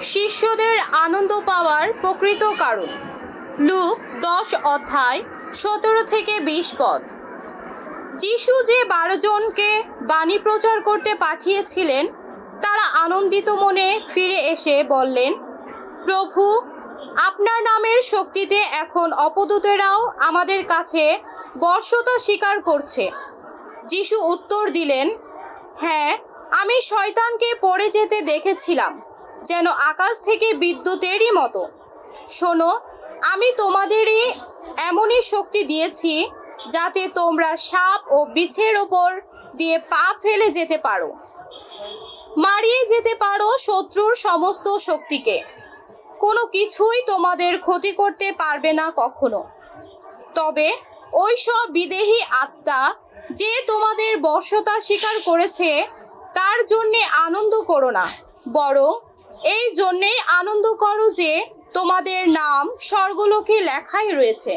শিষ্যদের আনন্দ পাওয়ার প্রকৃত কারণ। লুক দশ অধ্যায়, সতেরো থেকে বিশ পদ। যিশু যে বারো জনকে বাণী প্রচার করতে পাঠিয়েছিলেন, তারা আনন্দিত মনে ফিরে এসে বললেন, প্রভু, আপনার নামের শক্তিতে এখন অপদূতেরাও আমাদের কাছে বর্ষতা স্বীকার করছে। যিশু উত্তর দিলেন হ্যাঁ আমি শয়তানকে পড়ে যেতে দেখেছিলাম। যেন আকাশ থেকে বিদ্যুতেরই মতো। শোনো, আমি তোমাদেরই এমনই শক্তি দিয়েছি যাতে তোমরা সাপ ও বিছের ওপর দিয়ে পা ফেলে যেতে পারো। মারিয়ে যেতে পারো শত্রুর সমস্ত শক্তিকে। কোনো কিছুই তোমাদের ক্ষতি করতে পারবে না কখনো। তবে ওই সব বিদেহী আত্মা যে তোমাদের বর্ষতা স্বীকার করেছে, তার জন্যে আনন্দ করো না, বরং এই জন্যেই আনন্দ করো যে তোমাদের নাম স্বর্গলোকে লেখাই রয়েছে।